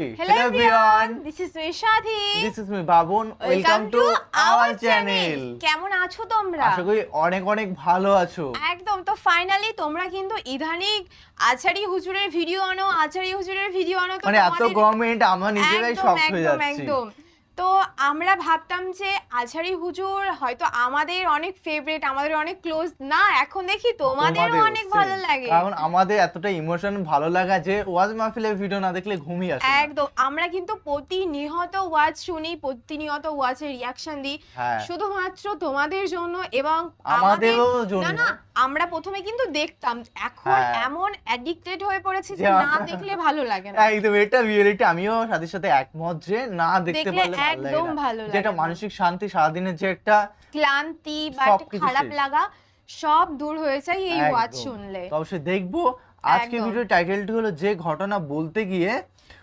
Hello everyone, this is Rishadhi. This is me Babon welcome to our channel কেমন আছো তোমরা? আশা করি অনেক অনেক ভালো আছো। একদম। তো ফাইনালি তোমরা কিন্তু ইদানিং আচারি হুজুরের ভিডিও আনো আচারি হুজুরের ভিডিও আনো তো মানে এত গভর্নমেন্ট কমেন্ট আমরা নিজেরাই শক হয়ে একদম, একদম। তো আমরা ভাবতাম যে আচারি হুজুর হয়তো আমাদের অনেক ফেভারিট আমাদের অনেক ক্লোজ না এখন দেখি তোমাদেরও অনেক ভালো লাগে। কারণ আমাদের এতটা ইমোশন ভালো লাগা যে ওয়াজ মাহফিলের ভিডিও না দেখলে ঘুমই আসে একদম। আমরা কিন্তু প্রতিনিয়ত ওয়াজ শুনি প্রতিনিয়ত ওয়াজের রিয়াকশন দিই। হ্যাঁ। শুধুমাত্র তোমাদের জন্য এবং আমাদেরও আমাদের- জন্য। না না আমরা প্রথমে কিন্তু দেখতাম। এখন হ্যাঁ। এমন অ্যাডিক্টেড হয়ে পড়েছি যে না দেখলে ভালো লাগে না। একদম এটা রিয়েলিটি আমিও সাথে সাথে একমত যে না দেখতে পারলে একদম। ভালো লাগে না। মানসিক শান্তি সারাদিনের যে একটা ক্লান্তি বা খারাপ লাগা সব দূর হয়ে যায় এই ওয়াজ শুনলে। তো অবশ্যই দেখব। আজকে। ভিডিও টাইটেলটি হলো যে ঘটনা বলতে গিয়ে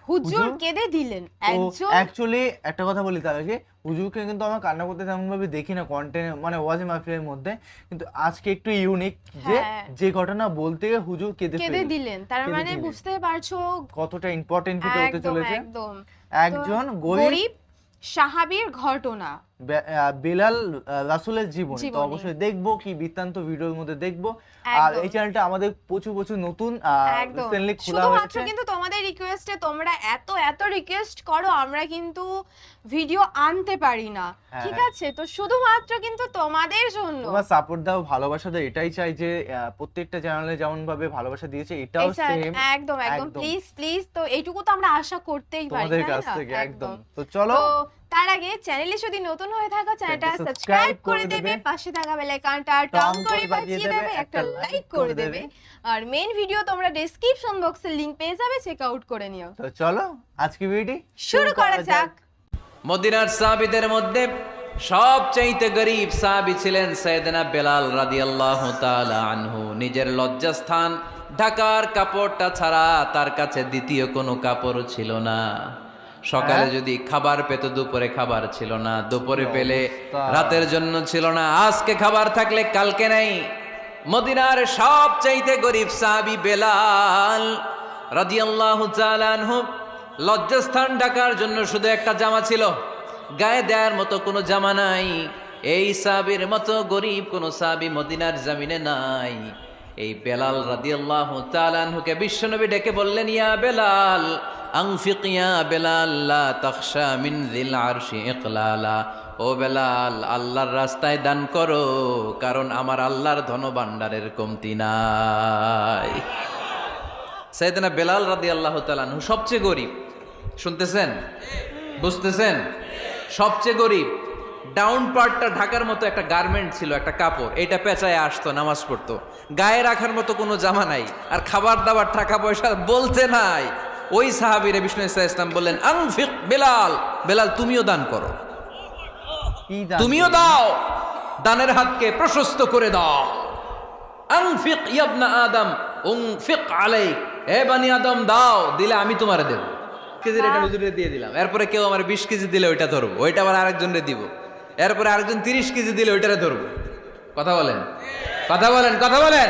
হুজুর কেঁদে দিলেন। একজন অ্যাকচুয়ালি একটা কথা বলি তার আগে হুজুরকে কিন্তু আমরা কান্না করতে তেমন ভাবে দেখি না কন্টেন্ট মানে ওয়াজি মাহফিলের মধ্যে। কিন্তু আজকে একটু ইউনিক যে হ্যাঁ। যে ঘটনা বলতে গিয়ে হুজুর কেঁদে কেঁদে দিলেন। তার মানে বুঝতে পারছ কতটা ইম্পর্টেন্ট ভিডিও হতে চলেছে। একদম। একজন গরিব সাহাবীর ঘটনা। বেলাল রাসূলের জীবন। তো অবশ্যই দেখব কি বৃত্তান্ত ভিডিওর মধ্যে দেখব। আর এই চ্যানেলটা আমাদের প্রচুর প্রচুর নতুন রিসেন্টলি খোলা শুধুমাত্র হয়েছে। কিন্তু তোমাদের রিকোয়েস্টে তোমরা এত এত রিকোয়েস্ট করো আমরা কিন্তু ভিডিও আনতে পারি না। হ্যাঁ, ঠিক হ্যাঁ। আছে? তো শুধুমাত্র কিন্তু তোমাদের জন্য। তোমার সাপোর্ট দাও ভালোবাসা দাও এটাই চাই যে প্রত্যেকটা চ্যানেলে যেমন ভাবে ভালোবাসা দিয়েছে এটাও সেম একদম একদম। প্লিজ প্লিজ তো এইটুকু তো আমরা আশা করতেই পারি তোমাদের কাছ থেকে একদম। তো চলো। তার আগে চ্যানেলে যদি নতুন হয়ে থাকো চ্যানেলটা সাবস্ক্রাইব করে দেবে। পাশে থাকা বেল আইকনটা টং করে করে বাজিয়ে দেবে, একটা লাইক করে দেবে। আর মেইন ভিডিও তোমরা ডেসক্রিপশন বক্সে লিংক পেয়ে যাবে চেক আউট করে নিও। তো চলো আজকে ভিডিওটি শুরু করা যাক। মদিনার সাহাবিদের মধ্যে সবচাইতে গরিব সাহাবি ছিলেন সৈয়দনা বেলাল রাদিয়াল্লাহু তাআলা আনহু। নিজের লজ্জাস্থান ঢাকার কাপড়টা ছাড়া তার কাছে দ্বিতীয় কোনো কাপড় ছিল না। সকালে হ্যাঁ? যদি খাবার পেত দুপুরে খাবার ছিল না। দুপুরে পেলে রাতের জন্য ছিল না। আজকে খাবার থাকলে কালকে নেই। মদিনার সবচাইতে গরিব সাহাবি বেলাল রাদিয়াল্লাহু তাআলা লজ্জাস্থান ঢাকার জন্য শুধু একটা জামা ছিল। গায়ে দেওয়ার মতো কোনো জামা নাই। এই সাবির মতো গরিব কোনো সাবি মদিনার জামিনে নাই। এই বেলাল রাদিয়াল্লাহু তাআলা আনহুকে বিশ্বনবী ডেকে বললেন ইয়া বেলাল আনফিক ইয়া বেলাল, লা তাখশা মিন যিল আরশি ইকলালা। ও বেলাল, আল্লাহর রাস্তায় দান করো, কারণ আমার আল্লাহর ধনভাণ্ডারের কমতি নাই। সাইদানা বেলাল রাদি আল্লাহ তালানহু সবচেয়ে গরিব। শুনতেছেন? বুঝতেছেন? সবচেয়ে গরিব। ডাউন পার্টটা ঢাকার মতো একটা গার্মেন্ট ছিল, একটা কাপড়। এটা পেঁচায় আসতো, নামাজ পড়তো। গায়ে রাখার মতো কোনো জামা নাই, আর খাবার দাবার টাকা পয়সা বলতে নাই। ওই সাহাবিরে বিষ্ণু ইসা ইসলাম বললেন আংফিক বেলাল বেলাল তুমিও দান করো। তুমিও দাও দানের হাতকে প্রশস্ত করে দাও। আনফিক ইয়াবনা আদম উনফিক আলাইক। হে বানি আদম দাও দিলে আমি তোমারে দেব। কেজির এটা হুজুরে দিয়ে দিলাম। এরপরে কেউ আমার বিশ কেজি দিলে ওইটা ধরবো ওইটা আবার আরেকজনরে দিব। এরপরে আরেকজন তিরিশ কেজি দিলে ওইটারে ধরবো। কথা বলেন? কথা বলেন কথা বলেন?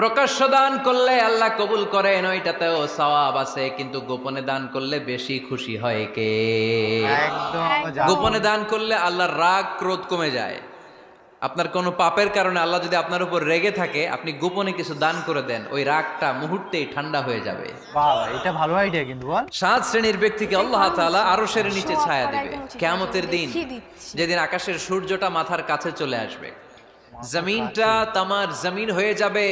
প্রকাশ্য দান করলে আল্লাহ কবুল করেন ওইটাতেও সওয়াব আছে কিন্তু গোপনে দান করলে বেশি খুশি হয় কে। গোপনে দান করলে আল্লাহর রাগ ক্রোধ কমে যায়। আপনার কোনো পাপের কারণে আল্লাহ যদি আপনার উপর রেগে থাকে আপনি গোপনে কিছু দান করে দেন ওই রাগটা মুহূর্তেই ঠান্ডা হয়ে যাবে। এটা ভালো আইডিয়া কিন্তু সাত শ্রেণির ব্যক্তিকে আল্লাহ তাআলা আরও সের নিচে ছায়া দিবে। কেয়ামতের দিন যেদিন আকাশের সূর্যটা মাথার কাছে চলে আসবে জমিনটা তামার জমিন হয়ে যাবে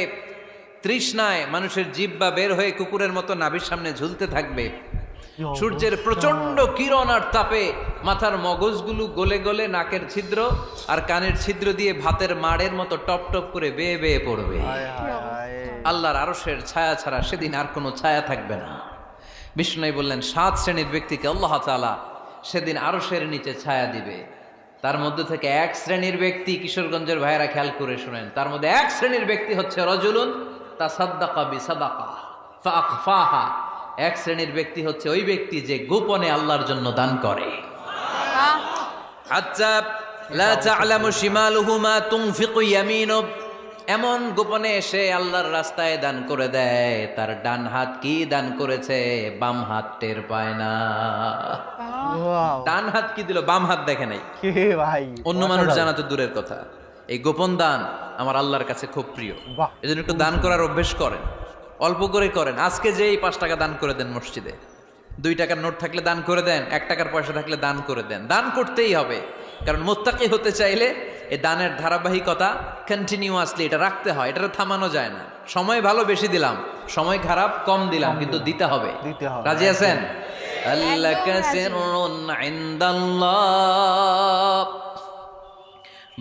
তৃষ্ণায় মানুষের জিব্বা বের হয়ে কুকুরের মতো নাভির সামনে ঝুলতে থাকবে। সূর্যের প্রচণ্ড কিরণ আর তাপে মাথার মগজগুলো গলে গলে নাকের ছিদ্র আর কানের ছিদ্র দিয়ে ভাতের মাড়ের মতো টপ টপ করে বেয়ে বেয়ে পড়বে। আল্লাহর আরশের ছায়া ছাড়া সেদিন আর কোনো ছায়া থাকবে না। বিষ্ণু বললেন সাত শ্রেণির ব্যক্তিকে আল্লাহ তাআলা সেদিন আরশের নিচে ছায়া দিবে। তার মধ্যে থেকে এক শ্রেণির ব্যক্তি কিশোরগঞ্জের ভাইয়েরা খেয়াল করে শোনেন। তার মধ্যে এক শ্রেণির ব্যক্তি হচ্ছে রজুলুন তা সাদ্দাকা বি সাদাকা ফাহা এক শ্রেণির ব্যক্তি হচ্ছে ওই ব্যক্তি যে গোপনে আল্লাহর জন্য দান করে। আচ্ছা লা তা'লামু শিমালুহু মা তুনফিকু ইয়ামিনু। এমন গোপনে এসে আল্লাহর রাস্তায় দান করে দেয় তার ডান হাত কি দান করেছে বাম হাত টের পায় না। ডান হাত কি দিল বাম হাত দেখে নাই। কে ভাই? অন্য মানুষ জানা তো দূরের কথা। এই গোপন দান আমার আল্লাহর কাছে খুব প্রিয়। বাহ। এজন্য একটু দান করার অভ্যেস করেন। অল্প করে করেন। আজকে যে এই পাঁচ টাকা দান করে দেন মসজিদে। দুই টাকার নোট থাকলে দান করে দেন এক টাকার পয়সা থাকলে দান করে দেন। দান করতেই হবে। কারণ মোত্তাকি হতে চাইলে এই দানের ধারাবাহিকতা কন্টিনিউয়াসলি এটা রাখতে হয়। এটা থামানো যায় না। সময় ভালো বেশি দিলাম। সময় খারাপ কম দিলাম কিন্তু দিতে হবে। দিতে হবে, রাজি আছেন? আল্লাহ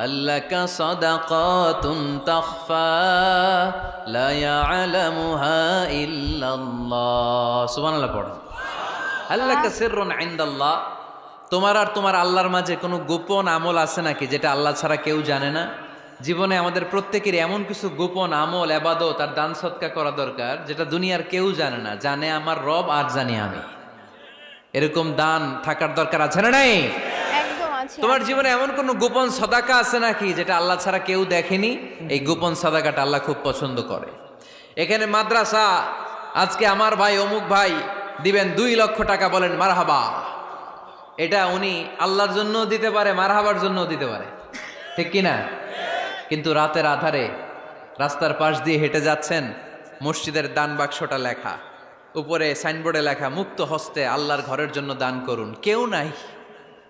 لك صدقات تخفى لا يعلمها إلا الله سبحان الله পড়ো هل لك سر عند الله তোমার আর তোমার আল্লাহর মাঝে কোনো গোপন আমল আছে নাকি যেটা আল্লাহ ছাড়া কেউ জানে না জীবনে আমাদের প্রত্যেকের এমন কিছু গোপন আমল এবাদত আর দান সৎকা করা দরকার যেটা দুনিয়ার কেউ জানে না জানে আমার রব আর জানি আমি এরকম দান থাকার দরকার আছে না নাই একদম আছে তোমার জীবনে এমন কোন গোপন সদাকা আছে নাকি যেটা আল্লাহ ছাড়া কেউ দেখেনি? এই গোপন সদাকাটা আল্লাহ খুব পছন্দ করে। এখানে মাদ্রাসা আজকে আমার ভাই অমুক ভাই দিবেন দুই লক্ষ টাকা বলেন মারহাবা। এটা উনি আল্লাহর জন্য দিতে পারে মারহাবার জন্য দিতে পারে। ঠিক কি না কিন্তু রাতের আধারে রাস্তার পাশ দিয়ে হেঁটে যাচ্ছেন মসজিদের দান বাক্সটা লেখা। উপরে সাইনবোর্ডে লেখা মুক্ত হস্তে আল্লাহর ঘরের জন্য দান করুন। কেউ নাই।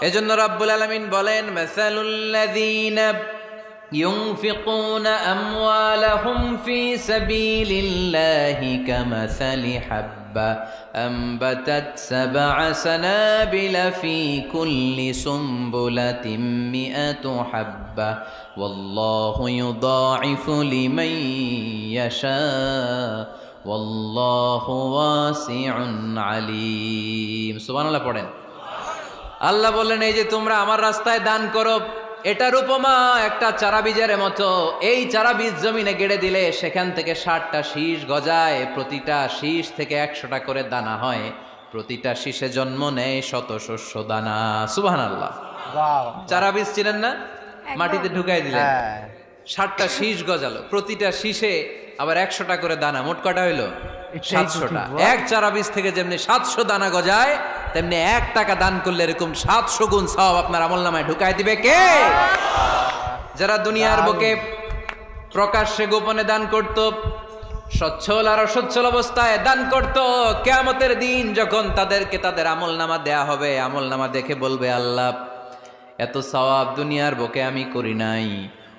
এজন্য রাব্বুল আলামিন বলেন মাসালুল্লাযীনা ينفقون أموالهم في سبيل الله كمثل حبة أنبتت سبع سنابل في كل سنبلة مئة حبة والله يضاعف لمن يشاء والله واسع عليم سبحان الله পড়েন আল্লাহ বললেন এই যে তোমরা আমার রাস্তায় দান করো এটার উপমা একটা চারা বীজের মতো। এই চারা বীজ জমিনে গেড়ে দিলে সেখান থেকে ষাটটা শীষ গজায় প্রতিটা শীষ থেকে একশোটা করে দানা হয়। প্রতিটা শীষে জন্ম নেয় শত শস্য দানা। সুবাহান আল্লাহ চারা বীজ ছিলেন না মাটিতে ঢুকাই দিলেন। হ্যাঁ। ষাটটা শীষ গজালো। প্রতিটা শীষে আবার একশোটা করে দানা। মোট কটা হইল? সাতশোটা এক চারা বীজ থেকে যেমনি সাতশো দানা গজায় তেমনি এক টাকা দান করলে এরকম সাতশো গুণ সব আপনার আমল নামায় ঢুকাই দিবে কে? যারা দুনিয়ার বুকে প্রকাশ্যে গোপনে দান করত সচ্ছল আর অসচ্ছল অবস্থায় দান করত কেয়ামতের দিন যখন তাদেরকে তাদের আমল নামা দেয়া হবে আমল নামা দেখে বলবে আল্লাহ এত সওয়াব দুনিয়ার বুকে আমি করি নাই।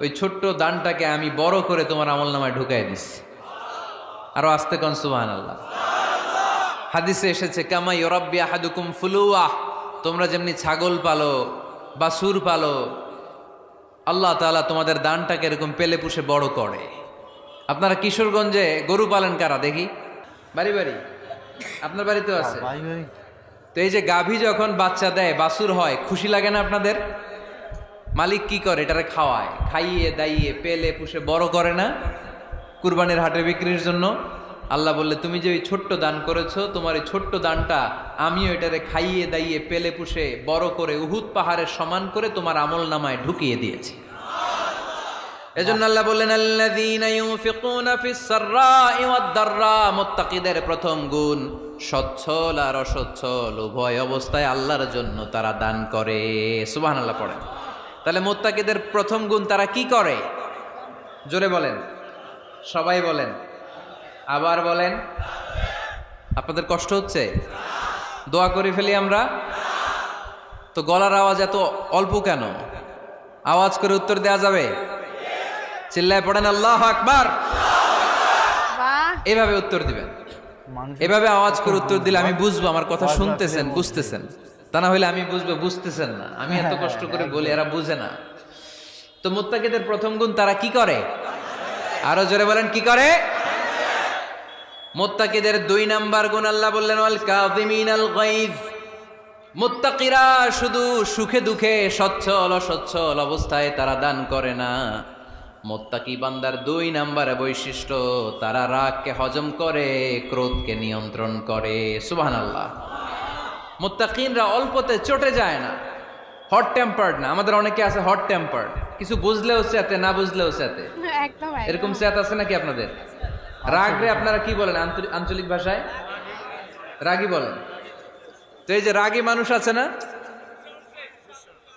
ওই ছোট্ট দানটাকে আমি বড় করে তোমার আমল নামায় ঢুকাই দিচ্ছি আরও আস্তে কন সুবাহ আল্লাহ হাদিসে এসেছে কামা ইউরাব্বি আহাদুকুম ফুলুয়াহ তোমরা যেমনি ছাগল পালো বা সুর পালো আল্লাহ তাআলা তোমাদের দানটাকে এরকম পেলে পুষে বড় করে। আপনারা কিশোরগঞ্জে গরু পালেন কারা? দেখি। বাড়ি বাড়ি। আপনার বাড়িতেও আছে। ভাই ভাই তো এই যে গাভী যখন বাচ্চা দেয় বাসুর হয় খুশি লাগে না আপনাদের? মালিক কি করে? এটারে খাওয়ায়। খাইয়ে, দাইয়ে, পেলে, পুষে, বড় করে না? কুরবানির হাটে বিক্রির জন্য? আল্লাহ বললে, তুমি যে ওই ছোট্ট দান করেছ, তোমার এই ছোট্ট দানটা আমিও এটারে খাইয়ে, দাইয়ে, পেলে, পুষে, বড় করে উহুদ পাহাড়ের সমান করে তোমার আমল নামায় ঢুকিয়ে দিয়েছি। এজন্য আল্লাহ বললেন, আল্লাযীনা ইউনফিকুনা ফিস সাররাই ওয়াদ দাররা, মুত্তাকিদের প্রথম গুণ, সচ্ছল আর অসচ্ছল, উভয় অবস্থায় আল্লাহর জন্য তারা দান করে। সুবহানাল্লাহ পড়েন। তাহলে মুত্তাকিদের প্রথম গুণ তারা কি করে? জোরে বলেন। সবাই বলেন। আবার বলেন। আপনাদের কষ্ট হচ্ছে? দোয়া করে ফেলি আমরা? তো গলার আওয়াজ এত অল্প কেন? আওয়াজ করে উত্তর দেওয়া যাবে? চিল্লায় পড়েন আল্লাহ আকবার। এভাবে উত্তর দিবেন। এভাবে আওয়াজ করে উত্তর দিলে আমি বুঝব আমার কথা শুনতেছেন বুঝতেছেন। তা না হলে আমি বুঝব বুঝতেছেন না। আমি এত কষ্ট করে বলি এরা বুঝে না। তো মুত্তাকিদের প্রথম গুণ তারা কি করে? আরও জোরে বলেন কি করে? মুত্তাকিদের দুই নাম্বার গুণ আল্লাহ বললেন আল ওয়াল কাযিমিনাল গাইজ মুত্তাকিরা শুধু সুখে দুঃখে সচ্ছল অসচ্ছল অবস্থায় তারা দান করে না। মোত্তাকি বান্দার দুই নাম্বারে বৈশিষ্ট্য তারা রাগকে হজম করে ক্রোধকে নিয়ন্ত্রণ করে। সুবাহান আল্লাহ মোত্তাকিনরা অল্পতে চটে যায় না। হট টেম্পার্ড না। আমাদের অনেকে আছে হট টেম্পার্ড কিছু বুঝলেও চেতে না বুঝলেও চেতে একদম এরকম চেত আছে নাকি আপনাদের? রাগ রে আপনারা কি বলেন আঞ্চলিক ভাষায়? রাগী বলেন। তো এই যে রাগী মানুষ আছে না?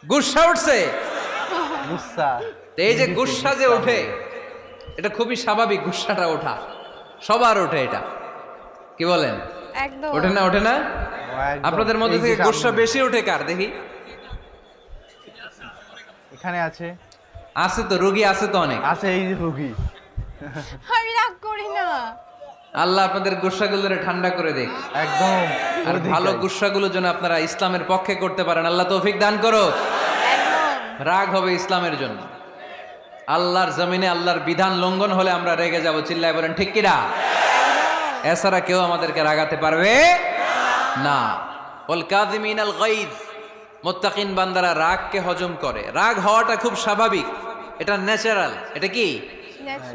গুসা উঠছে। গুসা। তো এই যে গুসা যে ওঠে এটা খুবই স্বাভাবিক গুসাটা ওঠা। সবার ওঠে এটা। কি বলেন? একদম। ওঠে না ওঠে না। আপনাদের মধ্যে থেকে। গুসা বেশি ওঠে কার? দেখি। এখানে আছে। আছে তো রোগী আছে তো অনেক। আছে এই যে রুগী। আমি রাগ করি না। আল্লাহ আপনাদের গুসাগুলোরে ঠান্ডা করে দেখ একদম আর ভালো গুসাগুলো যেন আপনারা ইসলামের পক্ষে করতে পারেন। আল্লাহ তৌফিক দান করো। রাগ হবে ইসলামের জন্য। আল্লাহর জমিনে আল্লাহর বিধান লঙ্ঘন হলে আমরা রেগে যাব। চিল্লায় বলেন ঠিক কিনা? এছাড়া কেউ আমাদেরকে রাগাতে পারবে না। ওল কাযিমিন আল গাইদ মুত্তাকিন বান্দারা রাগকে হজম করে। রাগ হওয়াটা খুব স্বাভাবিক। এটা ন্যাচারাল। এটা কি?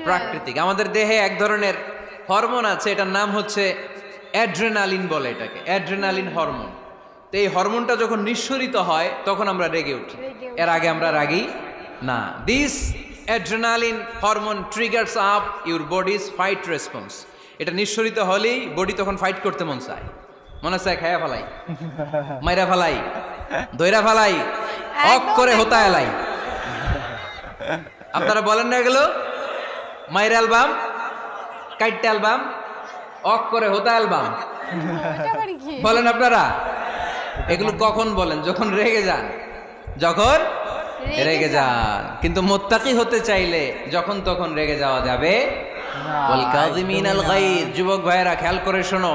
প্রাকৃতিক। আমাদের দেহে এক ধরনের হরমোন আছে এটার নাম হচ্ছে অ্যাড্রেনালিন বলে এটাকে। Adrenaline hormone. তো এই হরমোনটা যখন নিঃসরিত হয় তখন আমরা রেগে উঠি। রেগে উঠি। এর আগে আমরা রাগি না। This adrenaline hormone triggers up your bodies fight response এটা নিঃসরিত হলেই বডি তখন ফাইট করতে মন চায়। মনে চায় খায়া ফেলাই। মাইরা ফেলাই দইরা ফেলাই অক করে। হতা এলাই। আপনারা বলেন না এগুলো? মাইর অ্যালবাম কাইট অ্যালবাম অক করে হোতা অ্যালবাম। কি? বলেন আপনারা? এগুলো কখন বলেন? যখন রেগে যান। যখন রেগে যান। কিন্তু মোত্তাকি হতে চাইলে যখন তখন রেগে যাওয়া যাবে। যুবক ভাইয়েরা খেয়াল করে শোনো।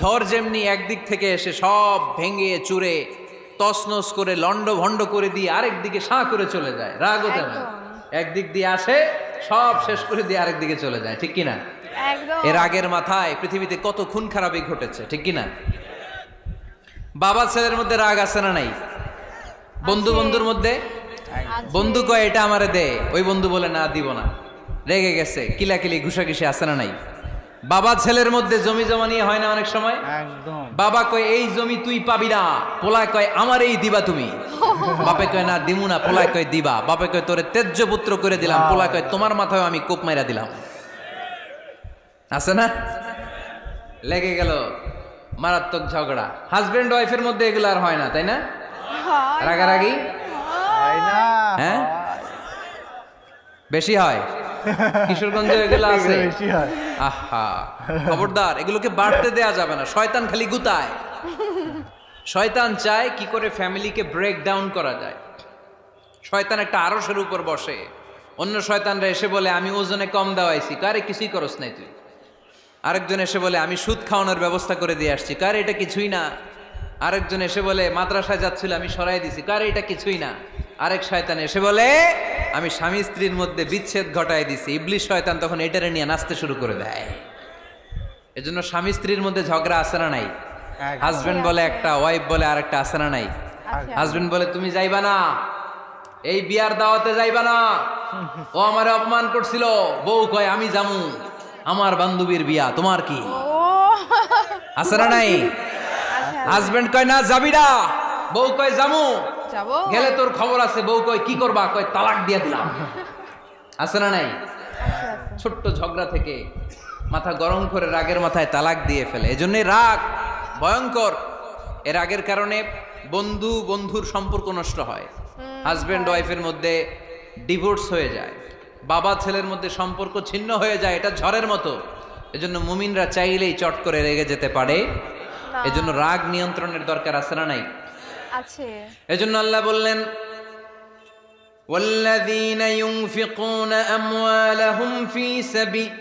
ঝড় যেমনি একদিক থেকে এসে সব ভেঙে চুরে তছনছ করে লন্ড ভন্ড করে দিয়ে আরেক দিকে সাঁ করে চলে যায়। রাগও তেমন। একদিক দিয়ে আসে সব শেষ করে দিয়ে আরেক দিকে চলে যায়। ঠিক কিনা? এর আগের মাথায় পৃথিবীতে কত খুন খারাপই ঘটেছে। ঠিক কিনা? বাবা ছেলের মধ্যে রাগ আছে না নাই? বন্ধু বন্ধুর মধ্যে? বন্ধু কয় এটা আমারে দে। ওই বন্ধু বলে না দিব না। রেগে গেছে কিলাকিলি ঘুষাঘুষি আছে না নাই? বাবা ছেলের মধ্যে জমি জমা নিয়ে হয় না অনেক সময়? একদম। বাবা কয় এই জমি তুই পাবি না। পোলায় কয় আমার এই দিবা তুমি। বাপে কয় না দিমু না। পোলায় কয় দিবা। বাপে কয় তোরে তেজ্য পুত্র করে দিলাম। পোলায় কয় তোমার মাথায় আমি কোপ মাইরা দিলাম। আছে না? লেগে গেল মারাত্মক ঝগড়া। হাজবেন্ড ওয়াইফের মধ্যে এগুলো আর হয় না তাই না? রাগারাগি? হ্যাঁ? বেশি হয়? কিশোরগঞ্জে এগুলো আছে? আহা। খবরদার এগুলোকে বাড়তে দেয়া যাবে না। শয়তান খালি গুতায়। শয়তান চায় কি করে ফ্যামিলিকে ব্রেক ডাউন করা যায়। শয়তান একটা আরসের উপর বসে। অন্য শয়তানরা এসে বলে আমি ওজনে কম দেওয়াইছি। কারে কিছুই করস নাই তুই। আরেকজন এসে বলে আমি সুদ খাওয়ানোর ব্যবস্থা করে দিয়ে আসছি। কারে এটা কিছুই না। আরেকজন এসে বলে মাদ্রাসায় যাচ্ছিল আমি সরাই দিছি। কারে এটা কিছুই না। আরেক শয়তান এসে বলে আমি স্বামী স্ত্রীর মধ্যে বিচ্ছেদ ঘটাই দিছি। ইবলিশ শয়তান তখন এটারে নিয়ে নাচতে শুরু করে দেয়। এজন্য স্বামী স্ত্রীর মধ্যে ঝগড়া আসে না নাই। হাজবেন্ড বলে একটা ওয়াইফ বলে আরেকটা আসে না নাই? হাজবেন্ড বলে তুমি যাইবা না। এই বিয়ার দাওয়াতে যাইবা না। ও আমারে অপমান করছিল। বউ কয় আমি জামু আমার বান্ধবীর বিয়া তোমার কি? আছে না নাই? আচ্ছা। হাজবেন্ড কয় না যাবি না। বউ কয় জামু যাব গেলে তোর খবর আছে বউ কয় কি করবা? কয় তালাক দিয়ে দিলাম। আছে না নাই? ছোট্ট ঝগড়া থেকে মাথা গরম করে রাগের মাথায় তালাক দিয়ে ফেলে। এজন্যই রাগ ভয়ঙ্কর। এ রাগের কারণে বন্ধু বন্ধুর সম্পর্ক নষ্ট হয়। হাজব্যান্ড ওয়াইফের মধ্যে ডিভোর্স হয়ে যায়। বাবা ছেলের মধ্যে সম্পর্ক ছিন্ন হয়ে যায় এটা ঝড়ের মতো। এজন্য মুমিনরা চাইলেই চট করে রেগে যেতে পারে। এজন্য রাগ নিয়ন্ত্রণের দরকার আছে না নাই? আছে এজন্য আল্লাহ বললেন والذين ينفقون أموالهم في سبيل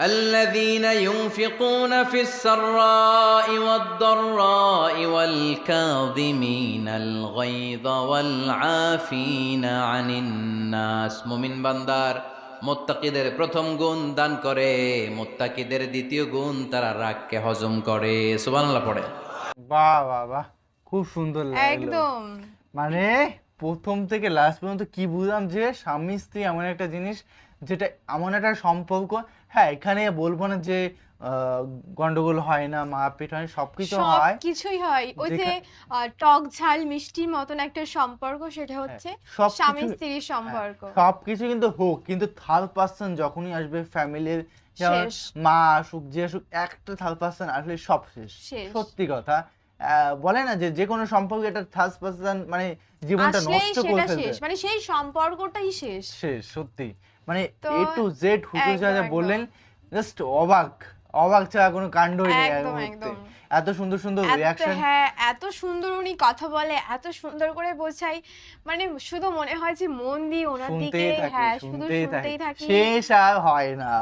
الذين ينفقون في السراء والضراء والكاظمين الغيظ والعافين عن الناس মুমিন বান্দার মোত্তাকিদের প্রথম গুণ দান করে মোত্তাকিদের দ্বিতীয় গুণ তারা রাগকে হজম করে সুবহানাল্লাহ পড়ে বাহ বাহ বাহ খুব সুন্দর লাগল। একদম। মানে প্রথম থেকে লাস্ট পর্যন্ত কি বুঝলাম যে স্বামী স্ত্রী এমন একটা জিনিস যেটা এমন একটা সম্পর্ক। হ্যাঁ এখানে বলব না যে গন্ডগোল হয় না মারপিট হয় সবকিছু হয়। কিছুই হয়। ওই যে টক ঝাল মিষ্টির মতন একটা সম্পর্ক সেটা হচ্ছে সবকিছু- স্বামী স্ত্রীর সম্পর্ক। সবকিছু কিন্তু হোক কিন্তু থার্ড পার্সন যখনই আসবে ফ্যামিলির। মা আসুক যে আসুক একটা থার্ড পার্সন আসলে সব শেষ। সত্যি কথা। বলে না যে যে কোনো সম্পর্ক একটা থার্ড পার্সন মানে জীবনটা নষ্ট করে ফেলবে। শেষ মানে সেই সম্পর্কটাই শেষ। শেষ সত্যি। মানে এ টু জেড হুজুর যা যা। বললেন জাস্ট অবাক অবাক ছাড়া কোনো কাণ্ডই নেই একদম, একদম। এত সুন্দর সুন্দর রিয়াকশন হ্যাঁ এত সুন্দর উনি কথা বলে এত সুন্দর করে বোঝাই মানে শুধু মনে হয় যে মন দিয়ে ওনার দিকে হ্যাঁ শুধু শুনতেই থাকি। শেষ আর হয় না।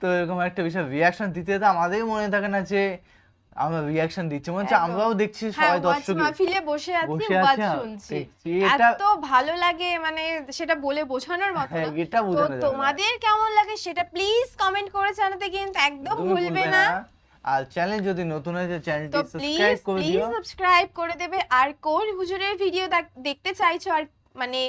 তো এরকম একটা বিষয় রিয়াকশন দিতে তো আমাদেরই মনে থাকে না যে আমরা রিয়াকশন দিচ্ছি। মনে হচ্ছে আমরাও দেখছি হ্যাঁ সবাই দর্শক মাহফিলে বসে আছি ওয়াজ শুনছি। এত ভালো লাগে মানে সেটা বলে বোঝানোর মতো হ্যাঁ, এটা বোঝানো তোমাদের কেমন লাগে সেটা প্লিজ কমেন্ট করে জানাতে কিন্তু একদম ভুলবে না। আর চ্যানেল যদি নতুন হয় চ্যানেলটি প্লিজ সাবস্ক্রাইব করে প্লিজ দিও। সাবস্ক্রাইব করে দেবে। আর কোন হুজুরের ভিডিও দেখতে চাইছো আর মানে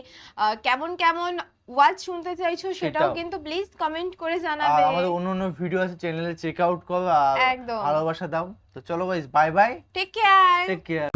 কেমন কেমন ওয়াজ শুনতে চাইছো সেটাও। কিন্তু প্লিজ কমেন্ট করে জানাবে। আর আমাদের অন্য অন্য ভিডিও আছে চ্যানেলে চেক আউট করো আর একদম। ভালোবাসা দাও। তো চলো guys bye bye take care take care